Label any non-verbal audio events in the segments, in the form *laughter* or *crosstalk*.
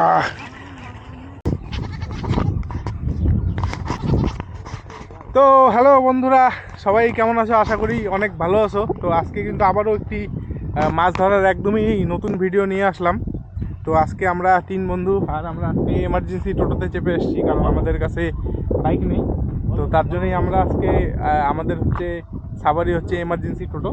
আহ। তো হ্যালো বন্ধুরা, সবাই কেমন আছো? আশা করি অনেক ভালো আছো। তো আজকে কিন্তু আবারও একটি মাছ ধরার একদমই নতুন ভিডিও নিয়ে আসলাম। তো আজকে আমরা তিন বন্ধু আর আমরা আজকে এমার্জেন্সি টোটোতে চেপে এসেছি, কারণ আমাদের কাছে বাইক নেই। তো তার জন্যই আমরা আজকে আমাদের হচ্ছে সাবারি হচ্ছে এমার্জেন্সি টোটো।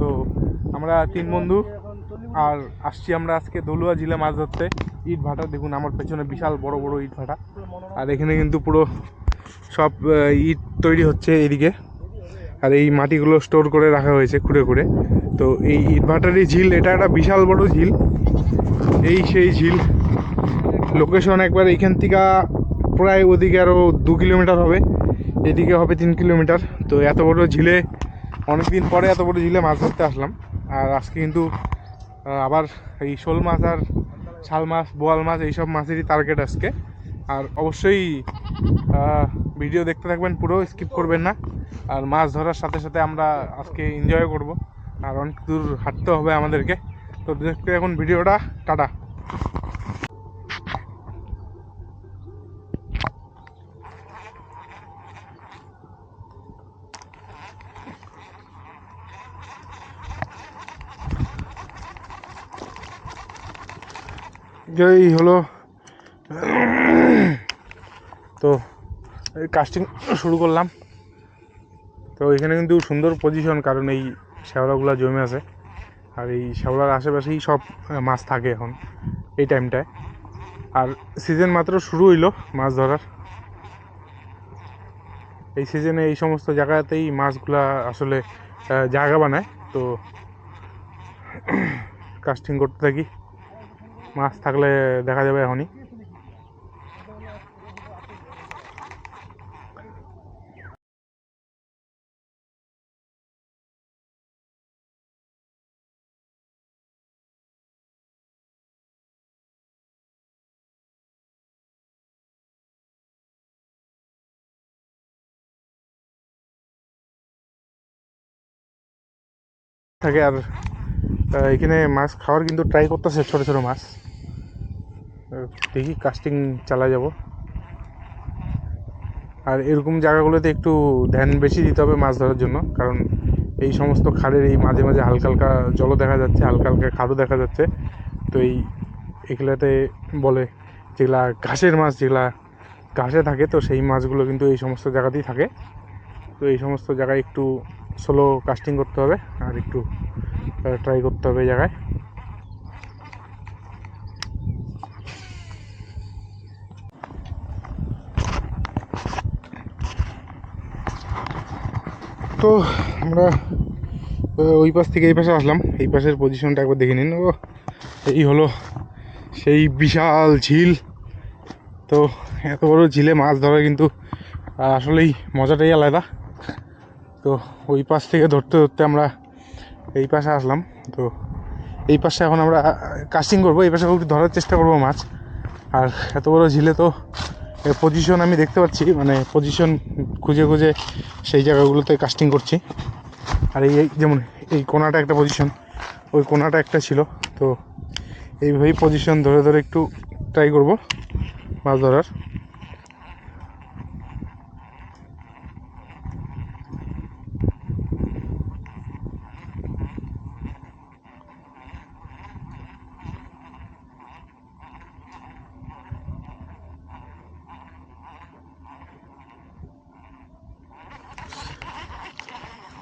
তো আমরা তিন বন্ধু আর আসছি আমরা আজকে দলুয়া জিলে মাছ ধরতে। ইট ভাটা, দেখুন আমার পেছনে বিশাল বড় বড় ইট ভাটা। আর এখানে কিন্তু পুরো সব ইট তৈরি হচ্ছে এদিকে। আর এই মাটিগুলো স্টোর করে রাখা হয়েছে খুঁড়ে খুঁড়ে। তো এই ইট ভাটারই ঝিল, এটা একটা বিশাল বড় ঝিল। এই সেই ঝিল। লোকেশন একবার এইখান থেকে প্রায় ওদিকে আরও দু কিলোমিটার হবে। এদিকে হবে তিন কিলোমিটার। তো এত বড় ঝিলে অনেক দিন পরে এত বড় ঝিলে মাছ ধরতে আসলাম। আর আজকে কিন্তু আবার এই শোল মাছ আর শাল মাছ, বোয়াল মাছ, এইসব মাছেরই টার্গেট আজকে। আর অবশ্যই ভিডিও দেখতে থাকবেন, পুরো স্কিপ করবেন না। আর মাছ ধরার সাথে সাথে আমরা আজকে এনজয় করব। আর অনেক দূর হাঁটতে হবে আমাদেরকে। তো দেখতে এখন ভিডিওটা টাটা। এই হলো। তো এই কাস্টিং শুরু করলাম। তো এখানে কিন্তু সুন্দর পজিশন কারণ এই শ্যাওলাগুলো জমে আছে। আর এই শ্যাওলার আশেপাশেই সব মাছ থাকে এখন এই টাইমটায় আর সিজন মাত্র শুরু হইল মাছ ধরার। এই সিজনে এই সমস্ত জায়গাতেই মাছগুলা আসলে জায়গা বানায়। তো *clears throat* কাস্টিং করতে থাকি। মাছ থাকলে দেখা যাবে এখনই। থাকে আর এখানে মাছ খাওয়ার কিন্তু ট্রাই করতেছে, ছোটো ছোটো মাছ। দেখি কাস্টিং চালা যাব। আর এরকম জায়গাগুলোতে একটু ধ্যান বেশি দিতে হবে মাছ ধরার জন্য, কারণ এই সমস্ত খালের এই মাঝে মাঝে হালকা হালকা জলও দেখা যাচ্ছে, হালকা হালকা খাদও দেখা যাচ্ছে। তো এই এগুলাতে বলে যেগুলা ঘাসের মাছ, যেগুলা ঘাসে থাকে, তো সেই মাছগুলো কিন্তু এই সমস্ত জায়গাতেই থাকে। তো এই সমস্ত জায়গায় একটু স্লো কাস্টিং করতে হবে, আর একটু ট্রাই করতে হবে এই জায়গায়। তো আমরা ওই পাশ থেকে এই পাশে আসলাম। এই পাশের পজিশনটা একবার দেখে নিন। ও, এই হলো সেই বিশাল ঝিল। তো এত বড় ঝিলে মাছ ধরা কিন্তু আসলেই মজাটাই আলাদা। তো ওই পাশ থেকে ধরতে ধরতে আমরা এই পাশে আসলাম, তো এই পাশে এখন আমরা কাস্টিং করব, এই পাশে একটু ধরার চেষ্টা করব মাছ। আর এত বড় ঝিলে তো পজিশন আমি দেখতে পাচ্ছি মানে পজিশন খুঁজে খুঁজে সেই জায়গাগুলোতে কাস্টিং করছি। আর এই যেমন এই কোনাটা একটা পজিশন ওই কোনাটা একটা ছিল, তো এইভাবেই পজিশন ধরে ধরে একটু ট্রাই করব মাছ ধরার।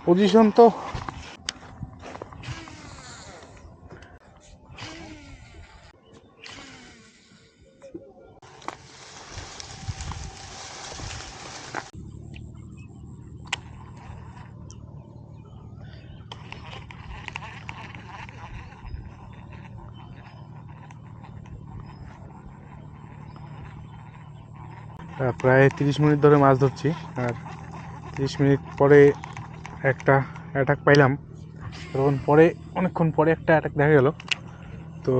পজিশন তো প্রায় তিরিশ মিনিট ধরে মাছ ধরছি আর তিরিশ মিনিট পরে একটা অ্যাটাক পাইলাম। তখন পরে, অনেকক্ষণ পরে একটা অ্যাটাক দেখা গেল। তো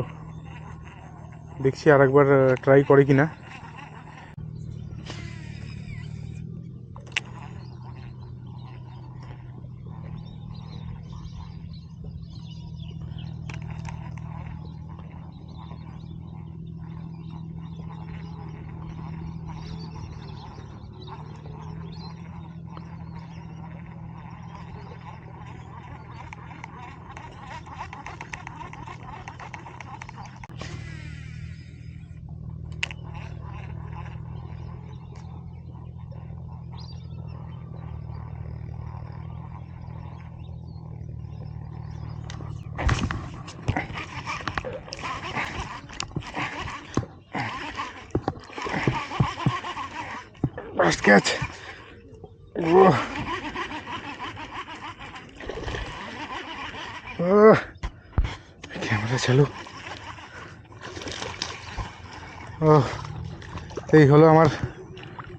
দেখছি আর একবার ট্রাই করে কি না ফার্স্ট ক্যাচ ক্যামেরা চালু। ও এই হলো আমার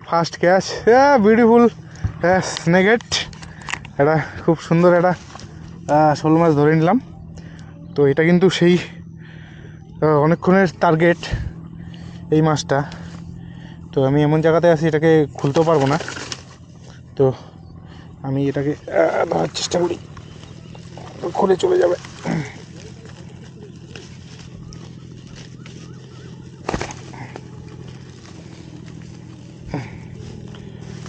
ফার্স্ট ক্যাচ হ্যাঁ বিউটিফুল স্নেগেট এটা খুব সুন্দর একটা শোল মাছ ধরে নিলাম। তো এটা কিন্তু সেই অনেকক্ষণের টার্গেট এই মাছটা। তো আমি এমন জায়গাতে আছি এটাকে খুলতেও পারব না। তো আমি এটাকে ধরার চেষ্টা করি। খুলে চলে যাবে।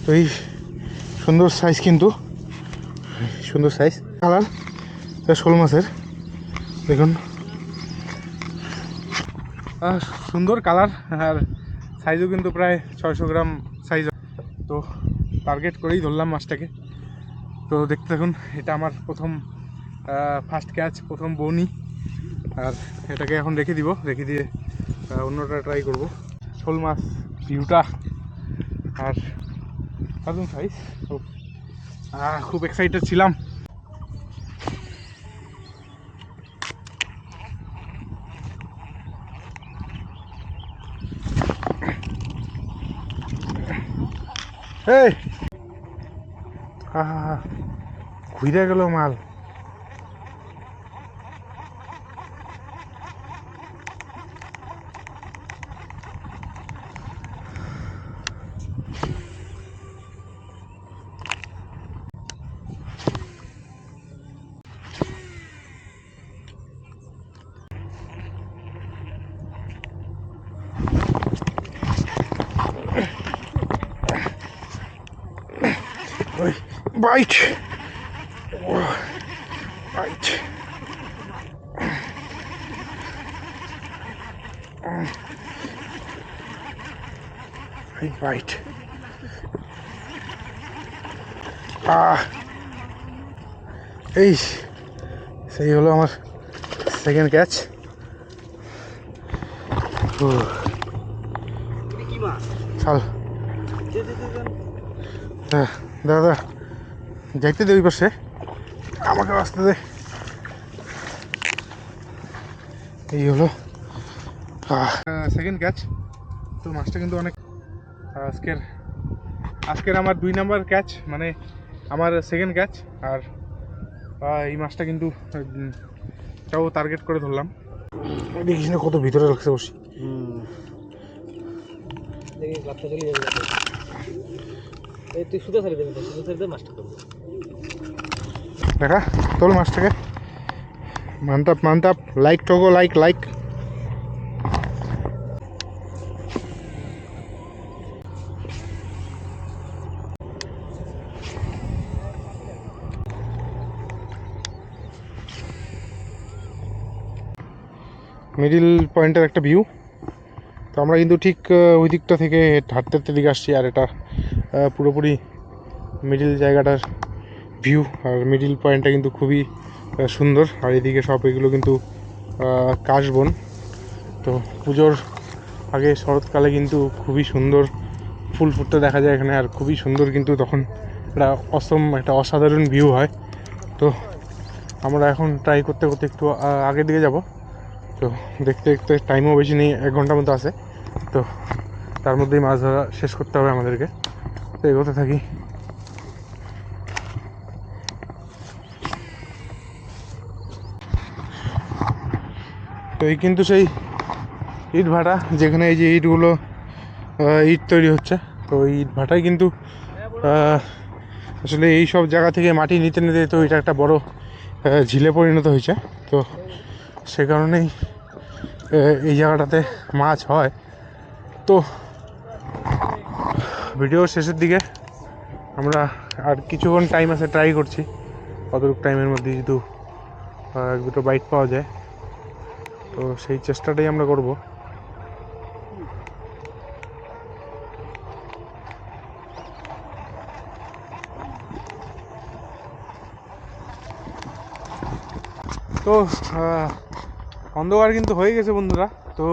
তো এই সুন্দর সাইজ কিন্তু, সুন্দর সাইজ কালার শোল মাছের দেখুন। সুন্দর কালার, আর সাইজও কিন্তু প্রায় ছয়শো গ্রাম সাইজ। তো টার্গেট করেই ধরলাম মাছটাকে। তো দেখতে থাকুন, এটা আমার প্রথম ফার্স্ট ক্যাচ প্রথম বনি। আর এটাকে এখন রেখে দিব, রেখে দিয়ে অন্যটা ট্রাই করব। শোল মাছ ভিউটা আর সাইজ খুব এক্সাইটেড ছিলাম। এই আহা ঘুরে গেল মাল ওই বাইট বাইট এই বাইট আহ এই সেই হলো আমার সেকেন্ড ক্যাচ ও কি মাছ চাল দে দে দে দে। হ্যাঁ দাদা, যাইতে দে ওই পাশে। আমাকে আসতে দে। এই হলো। সেকেন্ড ক্যাচ তো মাছটা কিন্তু অনেক আজকের আজকের আমার দুই নাম্বার ক্যাচ মানে আমার সেকেন্ড ক্যাচ আর এই মাছটা কিন্তু তাও টার্গেট করে ধরলাম। দেখিস না কত ভিতরে রাখছে বসি দেখি বাচ্চা চলে যাবে যাবে। এই দেখা তোল মাছটাকে মানতাপ মানতাপ লাইক টোকো লাইক লাইক মিডিল পয়েন্টের একটা ভিউ তো আমরা কিন্তু ঠিক ওই দিকটা থেকে হাঁটতে হাঁটতে দিকে আসছি আর এটা পুরোপুরি মিডিল জায়গাটার ভিউ আর মিডিল পয়েন্টটা কিন্তু খুবই সুন্দর। আর এদিকে সব এগুলো কিন্তু কাশবন তো পুজোর আগে শরৎকালে কিন্তু খুবই সুন্দর ফুল ফুটতে দেখা যায় এখানে আর খুবই সুন্দর কিন্তু তখন একটা অসম, একটা অসাধারণ ভিউ হয়। তো আমরা এখন ট্রাই করতে করতে একটু আগের দিকে যাব। তো দেখতে দেখতে টাইমও বেশি নেই, এক ঘণ্টার মতো আছে। তো তার মধ্যেই মাছ ধরা শেষ করতে হবে আমাদেরকে। তো এগোতে থাকি। তো এই কিন্তু সেই ইট ভাটা, যেখানে এই যে ইটগুলো ইট তৈরি হচ্ছে। তো এই ইট ভাটাই কিন্তু আসলে এই সব জায়গা থেকে মাটি নিতে নিতে তো এটা একটা বড় ঝিলে পরিণত হয়েছে। তো সে কারণেই এই জায়গাটাতে মাছ হয়। তো ভিডিও শেষের দিকে আমরা আর কিছুক্ষণ টাইম আছে ট্রাই করছি। কতটুকু টাইমের মধ্যে যেহেতু এক দুটো বাইট পাওয়া যায়। তো সেই চেষ্টাটাই আমরা করব। তো অন্ধকার কিন্তু হয়ে গেছে বন্ধুরা। তো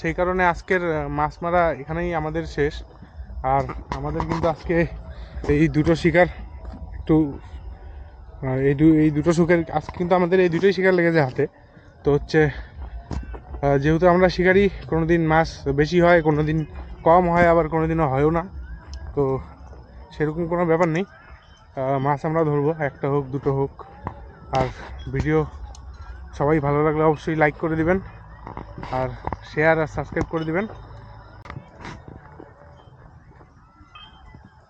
সেই কারণে আজকের মাছ মারা এখানেই আমাদের শেষ। আর আমাদের কিন্তু আজকে এই দুটো শিকার একটু এই দু, এই দুটো শিকার, আজকে কিন্তু আমাদের এই দুটোই শিকার লেগেছে হাতে। তো হচ্ছে যেহেতু আমরা শিকারি কোনো দিন মাছ বেশি হয় কোনো দিন কম হয়, আবার কোনো দিনও হয়ও না। তো সেরকম কোনো ব্যাপার নেই। মাছ আমরা ধরবো, একটা হোক, দুটো হোক। আর ভিডিও সবাই ভালো লাগলে অবশ্যই লাইক করে দিবেন। আর শেয়ার আর সাবস্ক্রাইব করে দিবেন।